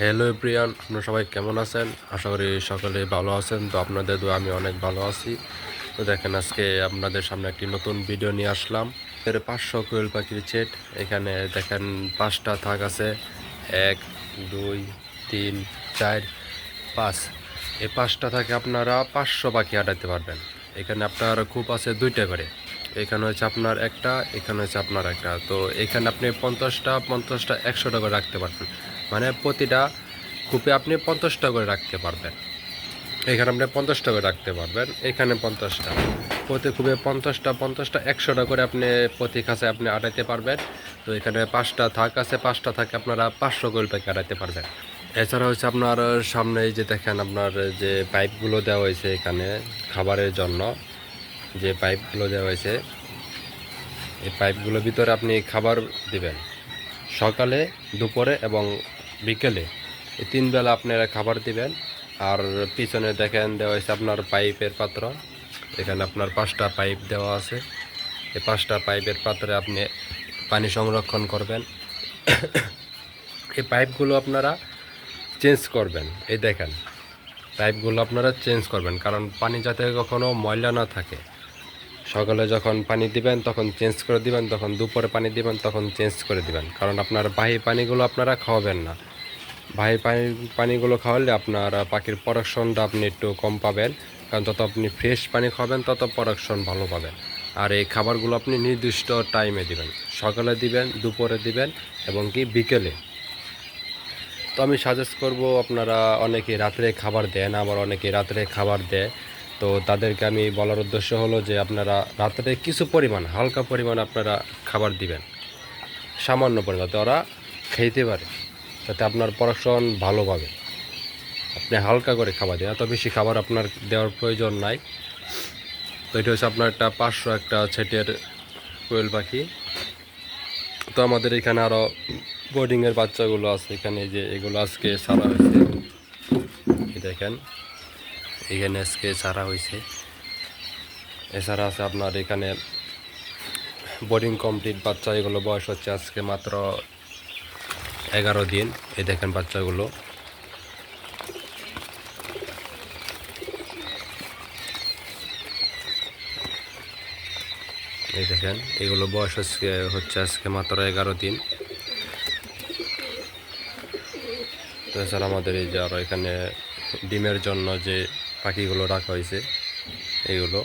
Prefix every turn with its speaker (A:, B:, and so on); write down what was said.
A: Hello Priyan আপনারা সবাই কেমন আছেন? আশা করি সকলে ভালো আছেন। তো আপনাদের দোয়া, আমি অনেক ভালো আছি। তো দেখেন, আজকে আপনাদের সামনে একটি নতুন ভিডিও নিয়ে আসলাম। এর পাঁচশো কোয়েল পাখির চেট এখানে দেখেন, পাঁচটা থাক আছে। এক, দুই, তিন, চার, পাঁচ। এই পাঁচটা থাকে আপনারা পাঁচশো পাখি আটাইতে পারবেন। এখানে আপনার খুব আছে দুইটা করে। এখানে হচ্ছে আপনার একটা, এখানে হচ্ছে আপনার একটা। তো এখানে আপনি পঞ্চাশটা পঞ্চাশটা একশোটা করে রাখতে পারবেন। মানে প্রতিটা কূপে আপনি পঞ্চাশটা করে রাখতে পারবেন। এখানে আপনি পঞ্চাশটা করে রাখতে পারবেন, এখানে পঞ্চাশটা। প্রতি কূপে পঞ্চাশটা পঞ্চাশটা, একশোটা করে আপনি প্রতি কাছে আপনি আটাইতে পারবেন। তো এখানে পাঁচটা থাক আছে, পাঁচটা থাকে আপনারা পাঁচশো করে প্যাকে আটাইতে পারবেন। এছাড়া হচ্ছে আপনার সামনে যে দেখেন আপনার যে পাইপগুলো দেওয়া হয়েছে এখানে খাবারের জন্য, যে পাইপগুলো দেওয়া হয়েছে এই পাইপগুলোর ভিতরে আপনি খাবার দিবেন। সকালে, দুপুরে এবং বিকেলে। এই তিন বেলা আপনারা খাবার দিবেন। আর পিছনে দেখেন দেওয়া হয়েছে আপনার পাইপের পাত্র। এখানে আপনার পাঁচটা পাইপ দেওয়া আছে। এই পাঁচটা পাইপের পাত্রে আপনি পানি সংরক্ষণ করবেন। এই পাইপগুলো আপনারা চেঞ্জ করবেন। এই দেখেন, পাইপগুলো আপনারা চেঞ্জ করবেন। কারণ পানি যাতে কখনো ময়লা না থাকে। সকালে যখন পানি দিবেন, তখন চেঞ্জ করে দিবেন, তখন দুপুরে পানি দিবেন, তখন চেঞ্জ করে দিবেন। কারণ আপনার বাহি পানিগুলো আপনারা খাওয়াবেন না। বাহি পানি, পানিগুলো খাওয়ালে আপনার পাখির প্রোডাকশনটা আপনি একটু কম পাবেন। কারণ তত আপনি ফ্রেশ পানি খাবেন, তত প্রোডাকশন ভালো পাবেন। আর এই খাবারগুলো আপনি নির্দিষ্ট টাইমে দিবেন। সকালে দিবেন, দুপুরে দিবেন এবং কি বিকেলে। তো আমি সাজেস্ট করব আপনারা অনেকে রাত্রে খাবার দেন আবার অনেকে রাত্রে খাবার দেয়। তো তাদেরকে আমি বলার উদ্দেশ্য হলো যে আপনারা রাত্রে কিছু পরিমাণ, হালকা পরিমাণ আপনারা খাবার দিবেন। সামান্য পরিমাণ তো ওরা খেতে পারে, যাতে আপনার প্রোডাকশন ভালো পাবে। আপনি হালকা করে খাবার দিন এত বেশি খাবার আপনার দেওয়ার প্রয়োজন নাই। তো এটা হচ্ছে আপনার একটা পাঁচশো একটা ছেটের কোয়েল পাখি। তো আমাদের এখানে আরও বোর্ডিংয়ের বাচ্চাগুলো আছে। এখানে যে এগুলো আজকে ছাড়া হয়েছে। দেখেন। এখানে আজকে ছাড়া হয়েছে। এছাড়া আছে আপনার এখানে বোর্ডিং কমপ্লিট বাচ্চা এগুলো বয়স হচ্ছে আজকে মাত্র এগারো দিন। এই দেখেন বাচ্চাগুলো। এই দেখেন, এগুলো বয়স আজকে হচ্ছে আজকে মাত্র এগারো দিন। তো এছাড়া আমাদের এই যে আরও এখানে ডিমের জন্য যে পাখিগুলো রাখা হয়েছে এইগুলো।